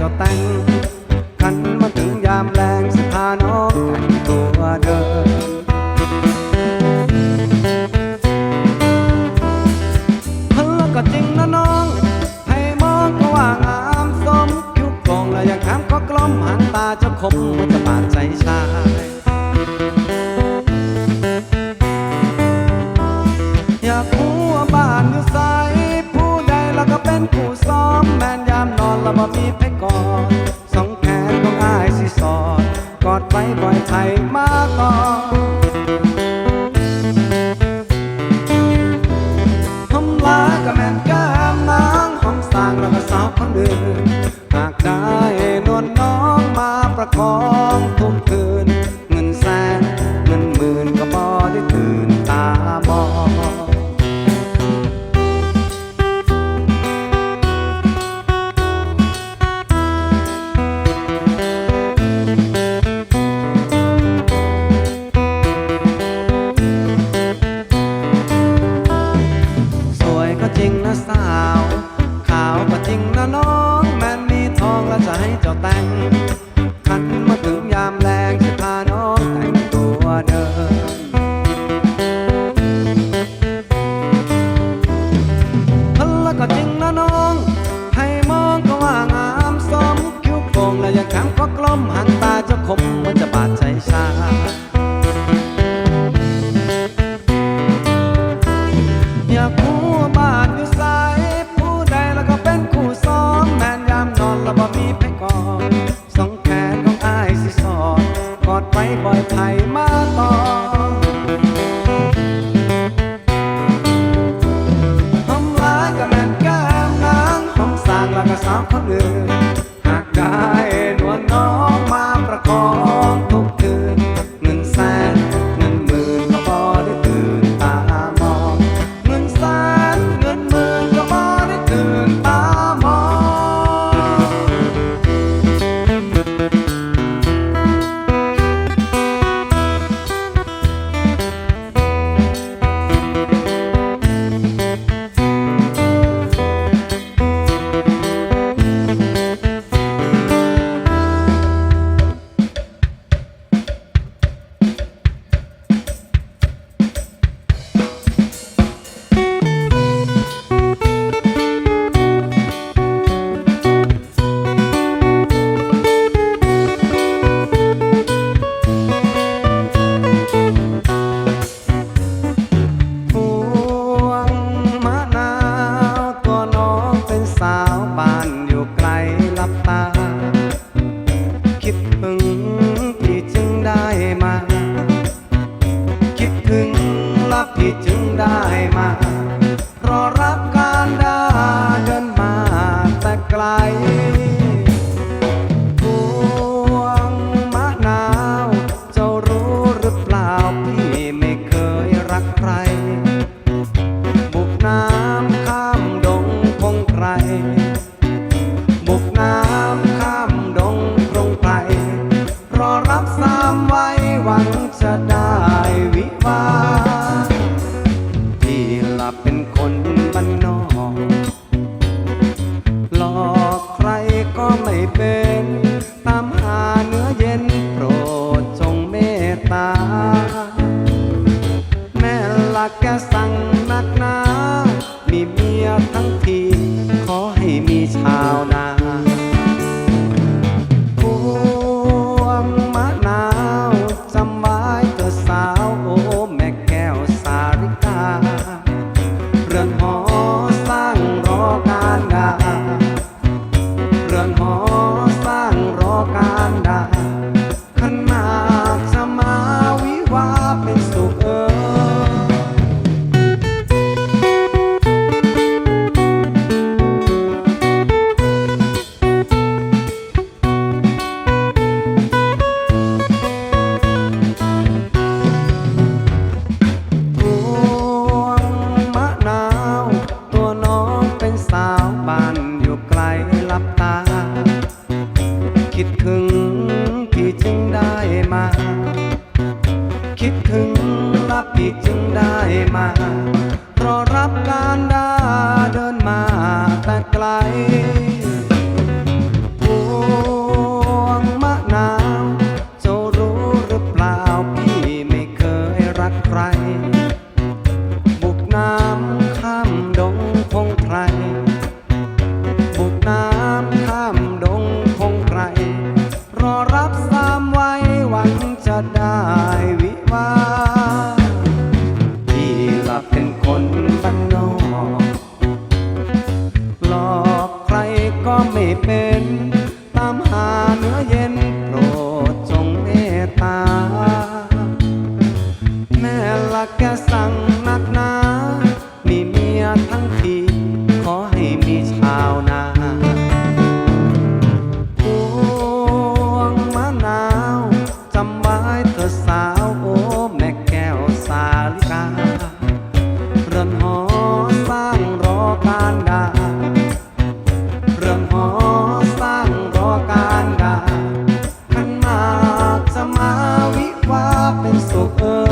ก็แต่งขันมาถึงยามแรงสิพาน้องแต่งตัวเดินฮัลโหก็จริงนะน้อง ให้มองก็ว่างามสมยุ่วกองและยังแถมก็กล้อมหันตาจะคมมันจะบาดใจชายอยากรู้วาบ้านอยู่ใสผู้ใดแล้วก็เป็นผู้ซ้อน บ่มีไปก่อนสองแขนของอายสิสอดกอดไว้บ่อยไทยมาก่อนทำลาก็แม่นก้ามนางของสร้างแล้วก็สาวคนอื่นหากได้นวลน้องมาประคอง no. ถึงรับผิดจึงได้มา kịp thương so early.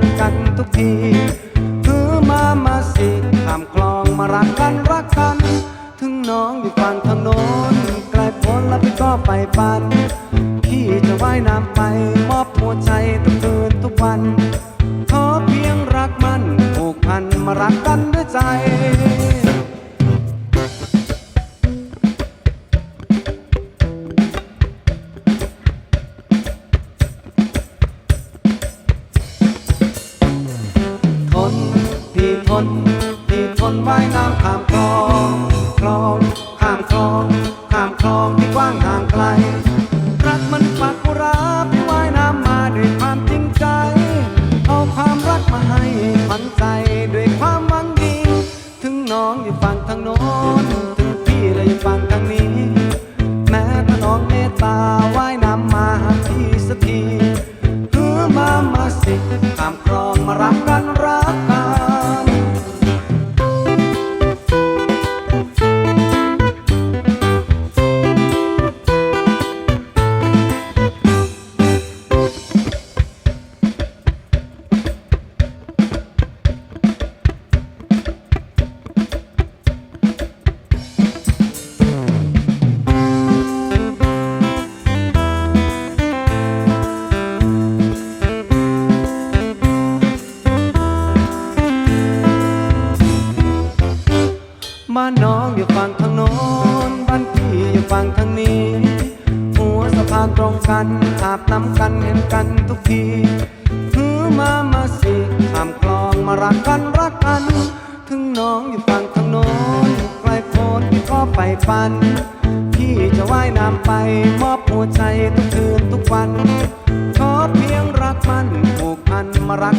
นกันทุกทีถือมามาสิข้ามคลองมารักกันรักกัน ถึงน้องอยู่ฝั่งทางโน้นกลายพ้นแล้วพี่ก็ไปปันพี่จะว่ายน้ำไปมอบหัวใจทุกคืนทุกวันขอเพียงรักมันผูกพันมารักกันด้วยใจ I'm not ตรงกันอาบน้ำกันเห็นกันทุกทีถือมามาสิข้ามคลองมารักกันรักกัน ถึงน้องอยู่ฝั่งทางโน้นใกล้โพนพี่ก็ไปปันพี่จะว่ายน้ำไปมอบหัวใจทุกคืนทุกวันขอเพียงรักมันผูกพันมารัก